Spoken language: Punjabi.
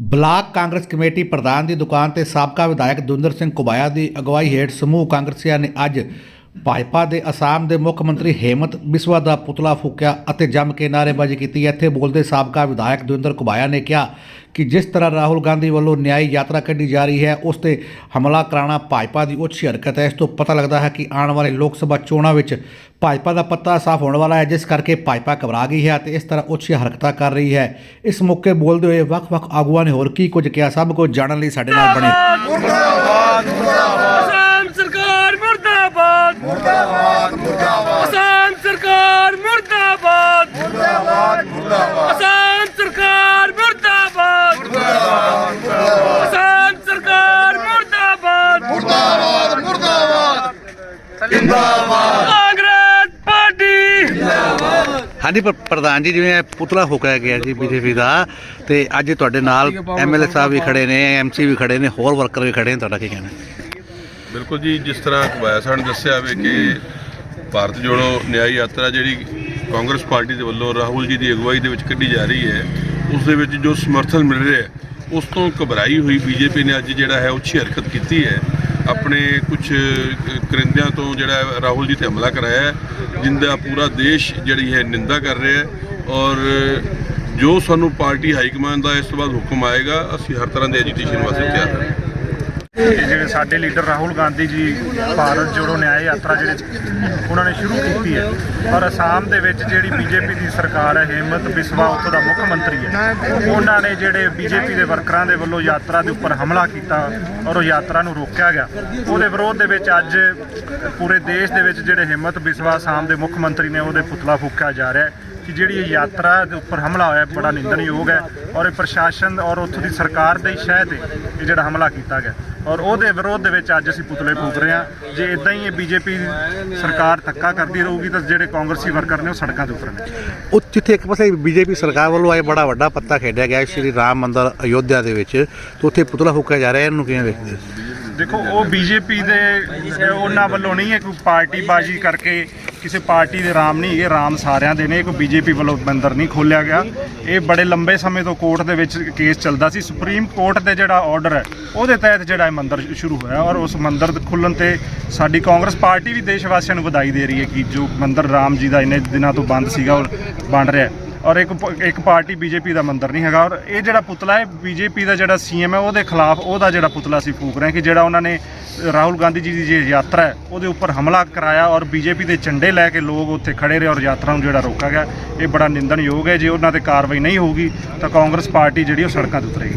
ਬਲਾਕ ਕਾਂਗਰਸ ਕਮੇਟੀ ਪ੍ਰਧਾਨ ਦੀ ਦੁਕਾਨ ਤੇ ਸਾਬਕਾ ਵਿਧਾਇਕ ਦੁੰਦਰ ਸਿੰਘ ਕੁਬਾਇਆ ਦੀ ਅਗਵਾਈ ਹੇਠ ਸਮੂਹ ਕਾਂਗਰਸੀਆਂ ਨੇ ਅੱਜ ਭਾਜਪਾ ਦੇ ਅਸਾਮ ਦੇ ਮੁੱਖ ਮੰਤਰੀ ਹੇਮੰਤ ਬਿਸਵਾ ਦਾ ਪੁਤਲਾ ਫੂਕਿਆ ਅਤੇ ਜੰਮ ਕੇ ਨਾਅਰੇਬਾਜ਼ੀ ਕੀਤੀ। ਇੱਥੇ ਬੋਲਦੇ ਸਾਬਕਾ ਵਿਧਾਇਕ ਦਵਿੰਦਰ ਕੁਬਾਇਆ ਨੇ ਕਿਹਾ ਕਿ ਜਿਸ ਤਰ੍ਹਾਂ ਰਾਹੁਲ ਗਾਂਧੀ ਵੱਲੋਂ ਨਿਆਈ ਯਾਤਰਾ ਕੱਢੀ ਜਾ ਰਹੀ ਹੈ, ਉਸ ਤੇ ਹਮਲਾ ਕਰਾਉਣਾ ਭਾਜਪਾ ਦੀ ਉੱਚੀ ਹਰਕਤ ਹੈ। ਇਸ ਤੋਂ ਪਤਾ ਲੱਗਦਾ ਹੈ ਕਿ ਆਉਣ ਵਾਲੇ ਲੋਕ ਸਭਾ ਚੋਣਾਂ ਵਿੱਚ ਭਾਜਪਾ ਦਾ ਪੱਤਾ ਸਾਫ਼ ਹੋਣ ਵਾਲਾ ਹੈ, ਜਿਸ ਕਰਕੇ ਭਾਜਪਾ ਘਬਰਾ ਗਈ ਹੈ ਅਤੇ ਇਸ ਤਰ੍ਹਾਂ ਉੱਚੀ ਹਰਕਤਾਂ ਕਰ ਰਹੀ ਹੈ। ਇਸ ਮੌਕੇ ਬੋਲਦੇ ਹੋਏ ਵੱਖ-ਵੱਖ ਆਗੂਆਂ ਨੇ ਹੋਰ ਕੀ ਕੁਝ ਕਿਹਾ, ਸਭ ਕੁਝ ਜਾਣਨ ਲਈ ਸਾਡੇ ਨਾਲ ਬਣੇ। ਆਸਾਮ ਸਰਕਾਰ ਮੁਰਦਾਬਾਦ ਮੁਰਦਾਬਾਦ ਮੁਰਦਾਬਾਦ ਆਸਾਮ ਸਰਕਾਰ ਮੁਰਦਾਬਾਦ ਮੁਰਦਾਬਾਦ ਮੁਰਦਾਬਾਦ ਆਸਾਮ ਸਰਕਾਰ ਮੁਰਦਾਬਾਦ ਮੁਰਦਾਬਾਦ ਆਸਾਮ ਸਰਕਾਰ ਮੁਰਦਾਬਾਦ ਮੁਰਦਾਬਾਦ ਮੁਰਦਾਬਾਦ ਜਿੰਦਾਬਾਦ ਕਾਂਗਰਸ ਪਾਰਟੀ ਹਾਂਜੀ ਪਰ ਪ੍ਰਧਾਨ ਜੀ ਜਿਵੇਂ ਇਹ ਪੁਤਲਾ ਫੂਕਿਆ ਗਿਆ ਜੀ ਬੀਜੇਪੀ ਦਾ ਤੇ ਅੱਜ ਤੁਹਾਡੇ ਨਾਲ ਐਮਐਲਏ ਸਾਹਿਬ ਵੀ ਖੜੇ ਨੇ ਐਮਸੀ ਵੀ ਖੜੇ ਨੇ ਹੋਰ ਵਰਕਰ ਵੀ ਖੜੇ ਨੇ ਤੁਹਾਡਾ ਕੀ ਕਹਿਣਾ ਬਿਲਕੁਲ ਜੀ ਜਿਸ ਤਰ੍ਹਾਂ ਕਬਾਇਆ ਸਾਹਿਬ ਨੇ ਦੱਸਿਆ ਵੀ ਕਿ ਭਾਰਤ ਜੋੜੋ ਨਿਆਂ ਯਾਤਰਾ ਜਿਹੜੀ ਕਾਂਗਰਸ ਪਾਰਟੀ ਦੇ ਵੱਲੋਂ ਰਾਹੁਲ ਜੀ ਦੀ ਅਗਵਾਈ ਦੇ ਵਿੱਚ ਕੱਢੀ ਜਾ ਰਹੀ ਹੈ ਉਸ ਦੇ ਵਿੱਚ ਜੋ ਸਮਰਥਨ ਮਿਲ ਰਿਹਾ ਹੈ ਉਸ ਤੋਂ ਘਬਰਾਈ ਹੋਈ ਬੀਜੇਪੀ ਨੇ ਅੱਜ ਜਿਹੜਾ ਹੈ ਉੱਚੀ ਹਰਕਤ ਕੀਤੀ ਹੈ। ਆਪਣੇ ਕੁਝ ਕਰਿੰਦਿਆਂ ਤੋਂ ਜਿਹੜਾ ਰਾਹੁਲ ਜੀ ਤੇ ਹਮਲਾ ਕਰਾਇਆ ਹੈ, ਜਿੰਦਾ ਪੂਰਾ ਦੇਸ਼ ਜਿਹੜੀ ਹੈ ਨਿੰਦਾ ਕਰ ਰਿਹਾ ਹੈ ਔਰ ਜੋ ਸਾਨੂੰ ਪਾਰਟੀ ਹਾਈ ਕਮਾਂਡ ਦਾ ਇਸ ਤੋਂ ਬਾਅਦ ਹੁਕਮ ਆਏਗਾ, ਅਸੀਂ ਹਰ ਤਰ੍ਹਾਂ ਦੇ ਐਜੀਟੇਸ਼ਨ ਵਾਸਤੇ ਤਿਆਰ ਹਾਂ। ਕਿ ਜਿਹੜੇ ਸਾਡੇ ਲੀਡਰ ਰਾਹੁਲ ਗਾਂਧੀ ਜੀ ਭਾਰਤ ਜੋੜੋ ਨਿਆਂ ਯਾਤਰਾ ਜਿਹੜੇ ਉਹਨਾਂ ਨੇ ਸ਼ੁਰੂ ਕੀਤੀ ਹੈ। ਔਰ ਅਸਾਮ ਦੇ ਵਿੱਚ ਜਿਹੜੀ ਬੀਜੇਪੀ ਦੀ ਸਰਕਾਰ ਹੈ, ਹਿੰਮਤ ਬਿਸਵਾ, ਉੱਥੋਂ ਦਾ ਮੁੱਖ ਮੰਤਰੀ ਹੈ। ਉਹਨਾਂ ਨੇ ਜਿਹੜੇ ਬੀਜੇਪੀ ਦੇ ਵਰਕਰਾਂ ਦੇ ਵੱਲੋਂ ਯਾਤਰਾ ਦੇ ਉੱਪਰ ਹਮਲਾ ਕੀਤਾ ਔਰ ਉਹ ਯਾਤਰਾ ਨੂੰ ਰੋਕਿਆ ਗਿਆ। ਉਹਦੇ ਵਿਰੋਧ ਦੇ ਵਿੱਚ ਅੱਜ ਪੂਰੇ ਦੇਸ਼ ਦੇ ਵਿੱਚ ਜਿਹੜੇ ਹਿੰਮਤ ਬਿਸਵਾ, ਅਸਾਮ ਦੇ ਮੁੱਖ ਮੰਤਰੀ ਨੇ ਉਹਦੇ ਪੁਤਲਾ ਫੂਕਿਆ ਜਾ ਰਿਹਾ ਹੈ। ਕਿ ਜਿਹੜੀ ਇਹ ਯਾਤਰਾ ਦੇ ਉੱਪਰ ਹਮਲਾ ਹੋਇਆ ਬੜਾ ਨਿੰਦਣਯੋਗ ਹੈ ਔਰ ਇਹ ਪ੍ਰਸ਼ਾਸਨ ਔਰ ਉੱਥੋਂ ਦੀ ਸਰਕਾਰ ਦੇ ਹੀ ਸ਼ਹਿ ਤੇ ਇਹ ਜਿਹੜਾ ਹਮਲਾ ਕੀਤਾ ਗਿਆ। ਔਰ ਉਹਦੇ ਵਿਰੋਧ ਦੇ ਵਿੱਚ ਅੱਜ ਅਸੀਂ ਪੁਤਲੇ ਫੂਕ ਰਹੇ ਹਾਂ। ਜੇ ਇਦਾਂ ਹੀ ਇਹ ਬੀਜੇਪੀ ਸਰਕਾਰ ਧੱਕਾ ਕਰਦੀ ਰਹੂਗੀ ਤਾਂ ਜਿਹੜੇ ਕਾਂਗਰਸੀ ਵਰਕਰ ਨੇ ਉਹ ਸੜਕਾਂ ਤੇ ਉਤਰਨਗੇ ਉਹ ਜਿੱਥੇ ਇੱਕ ਪਾਸੇ ਬੀਜੇਪੀ ਸਰਕਾਰ ਵੱਲੋਂ ਇਹ ਬੜਾ ਵੱਡਾ ਪੱਤਾ ਖੇਡਿਆ ਗਿਆ ਸ਼੍ਰੀ ਰਾਮ ਮੰਦਿਰ ਅਯੋਧਿਆ ਦੇ ਵਿੱਚ ਤੇ ਉੱਥੇ ਪੁਤਲਾ ਫੂਕਿਆ ਜਾ ਰਿਹਾ ਇਹਨੂੰ ਕਿਵੇਂ ਵੇਖਦੇ? ਦੇਖੋ ਉਹ ਬੀਜੇਪੀ ਦੇ ਉਹਨਾਂ ਵੱਲੋਂ ਨਹੀਂ ਹੈ ਕੋਈ ਪਾਰਟੀ ਬਾਜੀ ਕਰਕੇ ਕਿਸੇ ਪਾਰਟੀ ਦੇ ਰਾਮ ਨਹੀਂ ਇਹ ਰਾਮ ਸਾਰਿਆਂ ਦੇ ਨੇ ਇਹ ਕੋਈ ਬੀਜੇਪੀ ਵੱਲੋਂ ਮੰਦਰ ਨਹੀਂ ਖੋਲਿਆ ਗਿਆ। ਇਹ ਬੜੇ ਲੰਬੇ ਸਮੇਂ ਤੋਂ ਕੋਰਟ ਦੇ ਵਿੱਚ ਕੇਸ ਚੱਲਦਾ ਸੀ। ਸੁਪਰੀਮ ਕੋਰਟ ਦੇ ਜਿਹੜਾ ਆਰਡਰ ਹੈ, ਉਹਦੇ ਤਹਿਤ ਜਿਹੜਾ ਇਹ ਮੰਦਰ ਸ਼ੁਰੂ ਹੋਇਆ ਔਰ ਉਸ ਮੰਦਰ ਖੁੱਲਣ ਤੇ ਸਾਡੀ ਕਾਂਗਰਸ ਪਾਰਟੀ ਵੀ ਦੇਸ਼ ਵਾਸੀਆਂ ਨੂੰ ਵਧਾਈ ਦੇ ਰਹੀ ਹੈ ਕਿ ਜੋ ਮੰਦਰ ਰਾਮ ਜੀ ਦਾ ਇੰਨੇ ਦਿਨਾਂ ਤੋਂ ਬੰਦ ਸੀਗਾ ਔਰ ਬਣ ਰਿਹਾ ਔਰ ਇੱਕ ਪ- ਇੱਕ ਪਾਰਟੀ ਬੀਜੇਪੀ ਦਾ ਮੰਦਰ ਨਹੀਂ ਹੈਗਾ। ਔਰ ਇਹ ਜਿਹੜਾ ਪੁਤਲਾ ਹੈ, ਬੀਜੇਪੀ ਦਾ ਜਿਹੜਾ ਸੀਐਮ ਹੈ, ਉਹਦੇ ਖਿਲਾਫ ਉਹਦਾ ਜਿਹੜਾ ਪੁਤਲਾ ਅਸੀਂ ਫੂਕ ਰਹੇ ਹਾਂ ਕਿ ਜਿਹੜਾ ਉਹਨਾਂ ਨੇ ਰਾਹੁਲ ਗਾਂਧੀ ਜੀ ਦੀ ਜੇ ਯਾਤਰਾ ਹੈ, ਉਹਦੇ ਉੱਪਰ ਹਮਲਾ ਕਰਾਇਆ ਔਰ ਬੀਜੇਪੀ ਦੇ ਝੰਡੇ ਲੈ ਕੇ ਲੋਕ ਉੱਥੇ ਖੜੇ ਰਹੇ ਔਰ ਯਾਤਰਾ ਨੂੰ ਜਿਹੜਾ ਰੋਕਿਆ ਗਿਆ। ਇਹ ਬੜਾ ਨਿੰਦਣਯੋਗ ਹੈ। ਜੇ ਉਹਨਾਂ ਤੇ ਕਾਰਵਾਈ ਨਹੀਂ ਹੋਊਗੀ, ਤਾਂ ਕਾਂਗਰਸ ਪਾਰਟੀ ਜਿਹੜੀ ਉਹ ਸੜਕਾਂ ਤੇ ਉਤਰੇਗੀ।